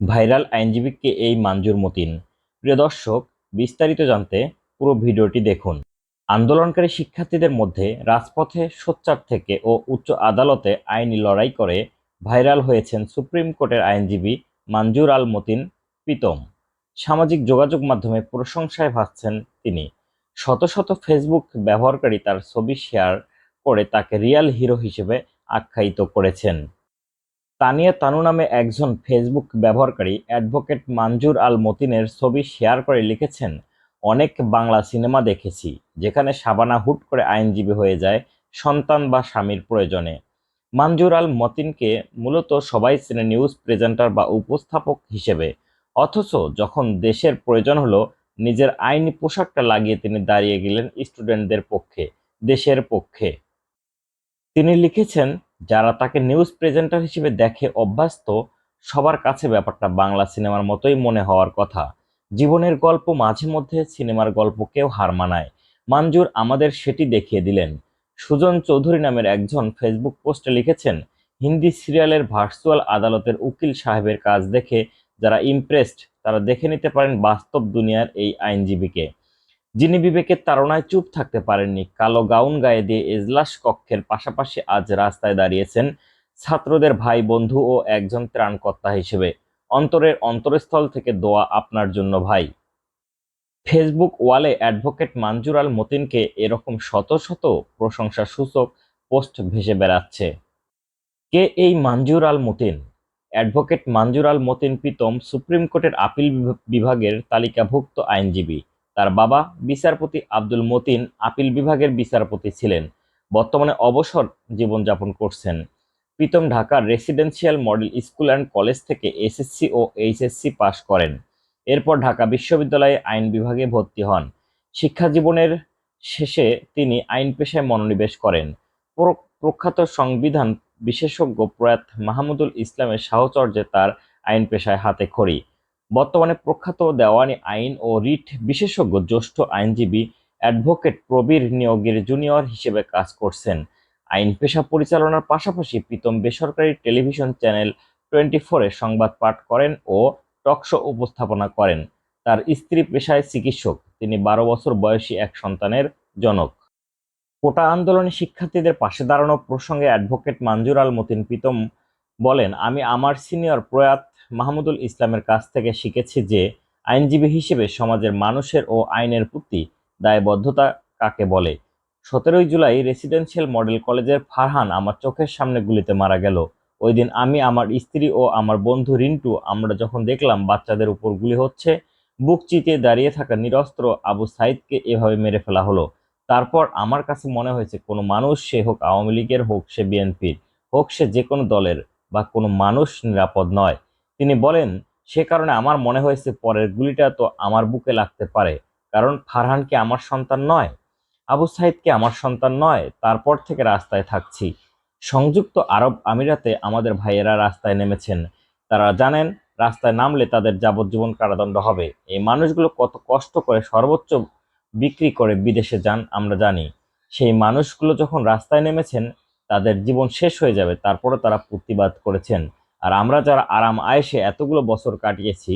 Viral আইনজীবীকে এই মাঞ্জুর মতিন। প্রিয় দর্শক, বিস্তারিত জানতে পুরো ভিডিওটি দেখুন। আন্দোলনকারী শিক্ষার্থীদের মধ্যে রাজপথে সোচ্চার থেকে ও উচ্চ আদালতে আইনি লড়াই করে ভাইরাল হয়েছেন সুপ্রিম কোর্টের আইনজীবী মাঞ্জুর আল মতিন প্রীতম। সামাজিক যোগাযোগ মাধ্যমে প্রশংসায় ভাসছেন তিনি। শত শত ফেসবুক ব্যবহারকারী তার ছবি শেয়ার করে তাকে রিয়াল হিরো হিসেবে আখ্যায়িত করেছেন। তানিয়া তানু নামে একজন ফেসবুক ব্যবহারকারী অ্যাডভোকেট মানজুর আল মতিনের ছবি শেয়ার করে লিখেছেন, অনেক বাংলা সিনেমা দেখেছি, যেখানে শাবানা হুট করে আইনজীবী হয়ে যায়, সন্তান বা স্বামীর প্রয়োজনে। মানজুর আল মতিনকে মূলত সবাই চেনে নিউজ প্রেজেন্টার বা উপস্থাপক হিসেবে, অথচ যখন দেশের প্রয়োজন হলো, নিজের আইনি পোশাকটা লাগিয়ে তিনি দাঁড়িয়ে গেলেন স্টুডেন্টদের পক্ষে, দেশের পক্ষে। তিনি লিখেছেন যারা তাকে নিউজ প্রেজেন্টার হিসেবে দেখে অভ্যস্ত, সবার কাছে ব্যাপারটা বাংলা সিনেমার মতোই মনে হওয়ার কথা। জীবনের গল্প মাঝে মধ্যে সিনেমার গল্পকেও হার মানায়। মানজুর আমাদের সেটি দেখিয়ে দিলেন। সুজন চৌধুরী নামের একজন ফেসবুক পোস্টে লিখেছেন, হিন্দি সিরিয়ালের ভার্চুয়াল আদালতের উকিল সাহেবের কাজ দেখে যারা ইমপ্রেসড তারা দেখে নিতে পারেন বাস্তব দুনিয়ার এই আইনজীবীকে। যিনি বিবেকের তাড়নায় চুপ থাকতে পারেননি, কালো গাউন গায়ে দিয়ে এজলাস কক্ষের পাশাপাশি আজ রাস্তায় দাঁড়িয়েছেন ছাত্রদের ভাই বন্ধু ও একজন ত্রাণকর্তা হিসেবে। অন্তরের অন্তরস্থল থেকে দোয়া আপনার জন্য ভাই। ফেসবুক ওয়ালে অ্যাডভোকেট মানজুর আল মতিনকে এরকম শত শত প্রশংসা সূচক পোস্ট ভেসে বেড়াচ্ছে। কে এই মানজুর আল মতিন? অ্যাডভোকেট মানজুর আল মতিন প্রীতম সুপ্রিম কোর্টের আপিল বিভাগের তালিকাভুক্ত আইনজীবী। তার বাবা বিচারপতি আব্দুল মতিন আপিল বিভাগের বিচারপতি ছিলেন। বর্তমানে অবসর জীবনযাপন করছেন। প্রীতম ঢাকার residential model school and college থেকে এসএসসি ও এইচএসসি পাশ করেন। এরপর ঢাকা বিশ্ববিদ্যালয়ে আইন বিভাগে ভর্তি হন। শিক্ষা জীবনের শেষে তিনি আইন পেশায় মনোনিবেশ করেন। প্রখ্যাত সংবিধান বিশেষজ্ঞ প্রয়াত মাহমুদুল ইসলামের সাহচর্যে তার আইন পেশায় হাতে খড়ি। বর্তমানে প্রখ্যাত দেওয়ানি আইন ও রিট বিশেষজ্ঞ জ্যেষ্ঠ আইনজীবী অ্যাডভোকেট প্রবীর নিয়োগের জুনিয়র হিসেবে কাজ করছেন। আইন পেশা পরিচালনার পাশাপাশি প্রীতম বেসরকারি টেলিভিশন চ্যানেল টোয়েন্টি ফোরে সংবাদ পাঠ করেন ও টকশো উপস্থাপনা করেন। তার স্ত্রী পেশায় চিকিৎসক। তিনি বারো বছর বয়সী এক সন্তানের জনক। কোটা আন্দোলনে শিক্ষার্থীদের পাশে দাঁড়ানো প্রসঙ্গে অ্যাডভোকেট মানজুর আল মতিন প্রীতম বলেন, আমি আমার সিনিয়র প্রয়াত মাহমুদুল ইসলামের কাছ থেকে শিখেছি যে আইনজীবী হিসেবে সমাজের মানুষের ও আইনের প্রতি দায়বদ্ধতা কাকে বলে। সতেরোই জুলাই রেসিডেন্সিয়াল মডেল কলেজের ফারহান আমার চোখের সামনে গুলিতে মারা গেল। ওই দিন আমি আমার স্ত্রী ও আমার বন্ধু রিন্টু, আমরা যখন দেখলাম বাচ্চাদের উপর গুলি হচ্ছে, বুক চিতিয়ে দাঁড়িয়ে থাকা নিরস্ত্র আবু সাইদকে এভাবে মেরে ফেলা হলো। তারপর আমার কাছে মনে হয়েছে, কোনো মানুষ সে হোক আওয়ামী লীগের হোক সে বিএনপির, হোক সে যে কোনো দলের বা কোনো মানুষ নিরাপদ নয়। তিনি বলেন, সে কারণে আমার মনে হয়েছে পরের গুলিটা তো আমার বুকে লাগতে পারে, কারণ ফারহান কি আমার সন্তান নয়? আবু সাইদ কি আমার সন্তান নয়? তারপর থেকে রাস্তায় থাকছি। সংযুক্ত আরব আমিরাতে আমাদের ভাইয়েরা রাস্তায় নেমেছেন। তারা জানেন, রাস্তায় নামলে তাদের যাবজ্জীবন কারাদণ্ড হবে। এই মানুষগুলো কত কষ্ট করে সর্বোচ্চ বিক্রি করে বিদেশে যান, আমরা জানি। সেই মানুষগুলো যখন রাস্তায় নেমেছেন তাদের জীবন শেষ হয়ে যাবে তারপরে তারা প্রতিবাদ করেছেন। আর আমরা যারা আরাম আয়েসে এতগুলো বছর কাটিয়েছি